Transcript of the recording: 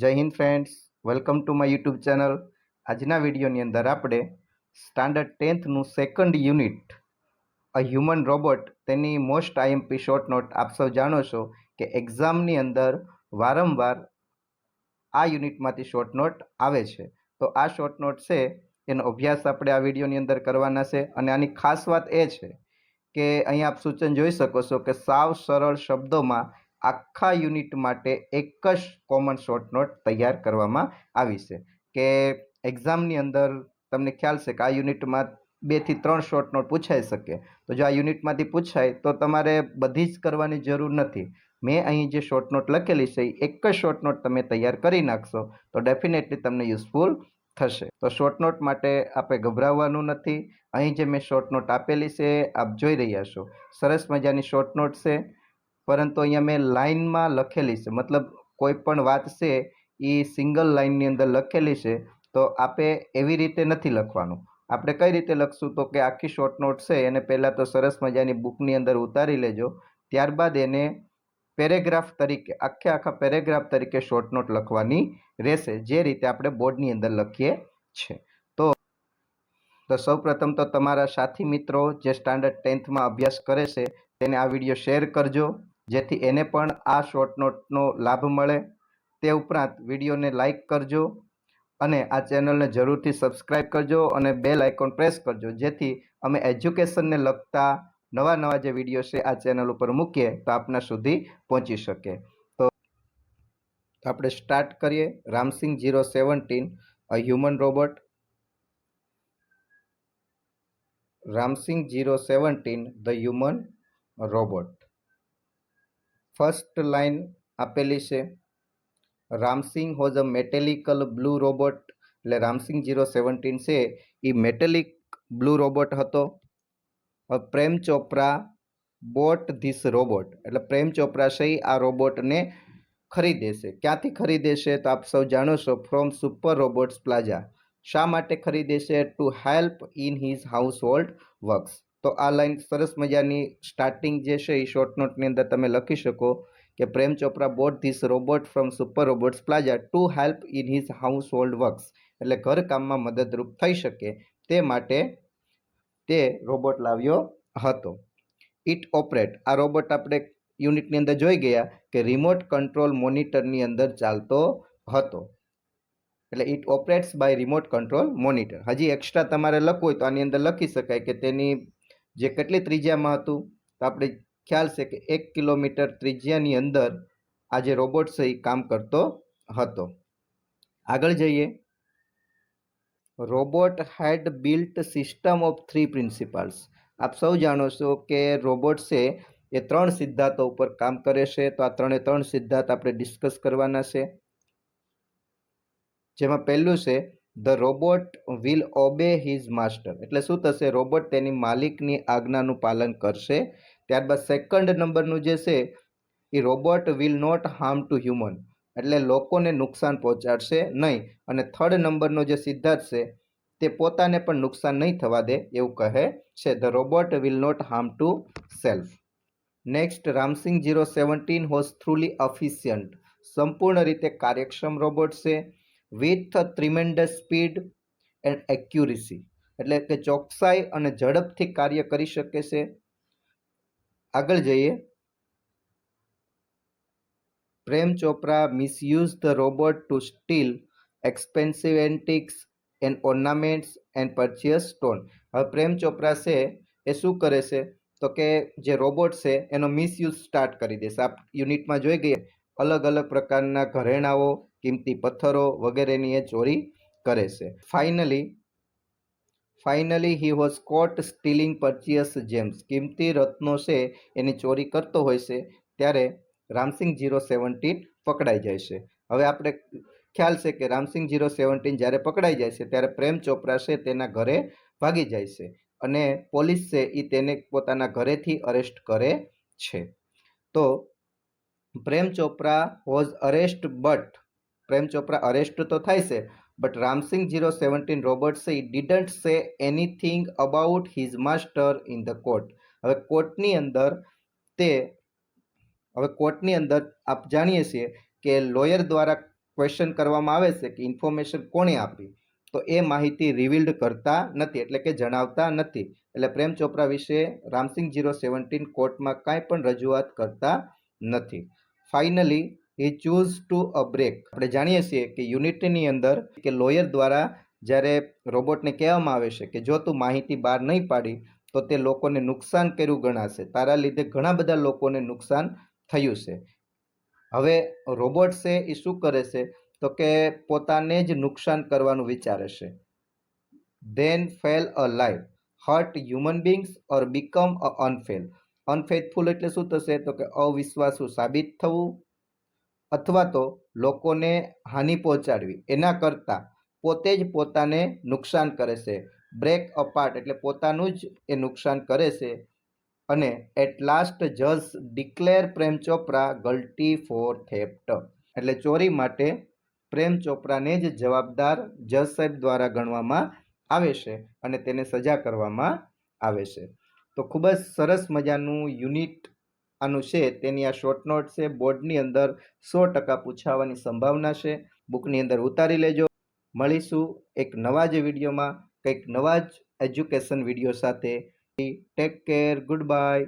જય Hind friends welcome to my YouTube channel આજના વિડીયોની અંદર આપણે standard ટેન્થનું second unit a human robot તેની મોસ્ટ આઈએમપી શોર્ટ નોટ આપ સૌ જાણો છો કે એક્ઝામની અંદર વારંવાર આ યુનિટમાંથી શોર્ટ નોટ આવે છે. તો આ શોર્ટ નોટ છે, એનો અભ્યાસ આપણે આ વિડીયોની અંદર કરવાના છે. અને આની ખાસ વાત એ છે કે અહીં આપ સૂચન જોઈ શકો છો કે સાવ સરળ શબ્દોમાં આખા યુનિટ માટે એક જ કોમન શોર્ટ નોટ તૈયાર કરવામાં આવી છે. કે એક્ઝામની અંદર તમને ખ્યાલ છે કે આ યુનિટમાં બેથી ત્રણ શોર્ટ નોટ પૂછાઈ શકે. તો જો આ યુનિટમાંથી પૂછાય, તો તમારે બધી જ કરવાની જરૂર નથી. મેં અહીં જે શોર્ટ નોટ લખેલી છે એક જ શોર્ટ નોટ તમે તૈયાર કરી નાખશો, તો ડેફિનેટલી તમને યુઝફુલ થશે. તો શોર્ટ નોટ માટે આપણે ગભરાવવાનું નથી. અહીં જે મેં શોર્ટ નોટ આપેલી છે, આપ જોઈ રહ્યા છો. સરસ મજાની શોર્ટ નોટ છે. પરંતુ અહીંયા મેં લાઇનમાં લખેલી છે. મતલબ કોઈ પણ વાત છે એ સિંગલ લાઇનની અંદર લખેલી છે, તો આપે એવી રીતે નથી લખવાનું. આપણે કઈ રીતે લખશું તો કે આખી શોર્ટ નોટ છે, એને પહેલાં તો સરસ મજાની બુકની અંદર ઉતારી લેજો. ત્યારબાદ એને પેરેગ્રાફ તરીકે, આખે આખા પેરેગ્રાફ તરીકે શોર્ટ નોટ લખવાની રહેશે, જે રીતે આપણે બોર્ડની અંદર લખીએ છીએ તો તો સૌપ્રથમ તો તમારા સાથી મિત્રો જે સ્ટાન્ડર્ડ ટેન્થમાં અભ્યાસ કરે છે, તેને આ વીડિયો શેર કરજો. જેથી એને પણ આ શોર્ટ નોટનો લાભ મળે. તે ઉપરાંત વિડીયોને લાઇક કરજો અને આ ચેનલને જરૂરથી સબસ્ક્રાઈબ કરજો અને બેલ આઇકોન પ્રેસ કરજો. જેથી અમે એજ્યુકેશનને લગતા નવા નવા જે વીડિયો છે, આ ચેનલ ઉપર મૂકીએ, તો આપના સુધી પહોંચી શકે. તો આપણે સ્ટાર્ટ કરીએ. Ramsingh zero seventeen a human robot Ramsingh zero seventeen the human robot first line આપેલી છે. Ramsingh has a metallical blue robot, એટલે રામસિંગ જીરો સેવન્ટીન છે. એ મેટેલિક બ્લુ રોબોટ હતો. Prem Chopra bought this robot, એટલે પ્રેમ ચોપરા છે આ રોબોટને ખરીદે છે. ક્યાંથી ખરીદે છે તો આપ સૌ જાણો છો, ફ્રોમ સુપર રોબોટ્સ પ્લાઝા. શા માટે ખરીદે છે? To help in his household works. તો આ લાઈન સરસ મજાની સ્ટાર્ટિંગ જે છે એ શોર્ટ નોટની અંદર તમે લખી શકો કે Prem Chopra bought this robot from super robots plaza to help in his household works એટલે ઘરકામમાં મદદરૂપ થઈ શકે તે માટે તે રોબોટ લાવ્યો હતો. ઇટ ઓપરેટ આ રોબોટ આપણે યુનિટની અંદર જોઈ ગયા કે રિમોટ કંટ્રોલ મોનિટરની અંદર ચાલતો હતો. એટલે it operates by remote control monitor હજી એક્સ્ટ્રા તમારે લખવું હોય તો આની અંદર લખી શકાય કે તેની જે કેટલી ત્રિજ્યામાં હતું? તો આપણે ખ્યાલ છે કે એક કિલોમીટર ત્રિજ્યાની અંદર આ જે રોબોટ છે એ કામ કરતો હતો. આગળ જઈએ. Robot had built system of three principles. આપ સૌ જાણો છો કે રોબોટ છે એ ત્રણ સિદ્ધાંતો ઉપર કામ કરે છે. તો આ ત્રણે ત્રણ સિદ્ધાંત આપણે ડિસ્કસ કરવાના છે. જેમાં પહેલું છે the robot will obey his master એટલે શું થશે? રોબોટ તેની માલિકની આજ્ઞાનું પાલન કરશે. ત્યારબાદ સેકન્ડ નંબરનું જે છે, a robot will not harm to human એટલે લોકોને નુકસાન પહોંચાડશે નહીં. અને થર્ડ નંબરનો જે સિદ્ધાંત છે, તે પોતાને પણ નુકસાન નહીં થવા દે એવું કહે છે. The robot will not harm to self next Ramsingh zero seventeen was truly efficient સંપૂર્ણ રીતે કાર્યક્ષમ રોબોટ છે. With tremendous speed and accuracy એટલે કે ચોકસાઈ અને ઝડપથી કાર્ય કરી શકે છે. આગળ જઈએ. Prem Chopra misuse the robot to steal expensive antiques and ornaments and precious stone હવે પ્રેમ ચોપરા છે એ શું કરે છે? તો કે જે રોબોટ છે એનો મિસયુઝ સ્ટાર્ટ કરી દેશે આપ યુનિટમાં જોઈ ગયા? અલગ અલગ પ્રકારના ઘરેણાઓ, કિંમતી પથ્થરો વગેરેની એ ચોરી કરે છે. Finally finally he was caught stealing precious gems કિંમતી રત્નો છે, એની ચોરી કરતો હોય છે, ત્યારે રામસિંગ જીરો સેવન્ટીન પકડાઈ જાય છે. હવે આપણે ખ્યાલ છે કે રામસિંગ જીરો સેવન્ટીન જ્યારે પકડાઈ જાય છે, ત્યારે પ્રેમ ચોપરા છે, તેના ઘરે ભાગી જાય છે અને પોલીસ છે એ તેને પોતાના ઘરેથી અરેસ્ટ કરે છે. તો Prem Chopra was arrest, but Prem Chopra arrest તો થાય છે, but Ramsingh zero seventeen robot છે didn't say anything about his master in the court. હવે કોર્ટની અંદર તે, હવે કોર્ટની અંદર આપ જાણીએ છીએ કે લોયર દ્વારા ક્વેશ્ચન કરવામાં આવે છે કે ઇન્ફોર્મેશન કોણે આપી? તો એ માહિતી રિવીલ્ડ કરતા નથી, એટલે કે જણાવતા નથી. એટલે પ્રેમ ચોપરા વિશે રામસિંગ ઝીરો સેવન્ટીન કોર્ટમાં કાંઈ પણ રજૂઆત કરતા નથી. Finally he choose to a break આપણે જાણીએ છીએ કે યુનિટની અંદર કે લોયર દ્વારા જ્યારે રોબોટને કહેવામાં આવે છે કે જો તું માહિતી બહાર નહીં પાડી, તો તે લોકોને નુકસાન કર્યું ગણાશે. તારા લીધે ઘણા બધા લોકોને નુકસાન થયું છે. હવે રોબોટ છે એ શું કરે છે? તો કે પોતાને જ નુકસાન કરવાનું વિચારે છે. Then fail a life hurt human beings or become a unfail unfaithful એટલે શું થશે? તો કે અવિશ્વાસુ સાબિત થવું અથવા તો લોકોને હાનિ પહોંચાડવી. એના કરતાં પોતે જ પોતાને નુકસાન કરે છે. બ્રેક અપાર્ટ એટલે પોતાનું જ એ નુકસાન કરે છે. અને એટ લાસ્ટ જજ declare Prem Chopra guilty for theft એટલે ચોરી માટે પ્રેમ ચોપરાને જ જવાબદાર જજ સાહેબ દ્વારા ગણવામાં આવે છે અને તેને સજા કરવામાં આવે છે. તો ખૂબ જ સરસ મજાનું યુનિટ આનું છે. તેની આ શોર્ટ નોટ છે. બોર્ડની અંદર સો ટકા પૂછાવાની સંભાવના છે. બુકની અંદર ઉતારી લેજો. મળીશું એક નવા જ વિડીયોમાં. કંઈક નવા જ એજ્યુકેશન વીડિયો સાથે. Take care good bye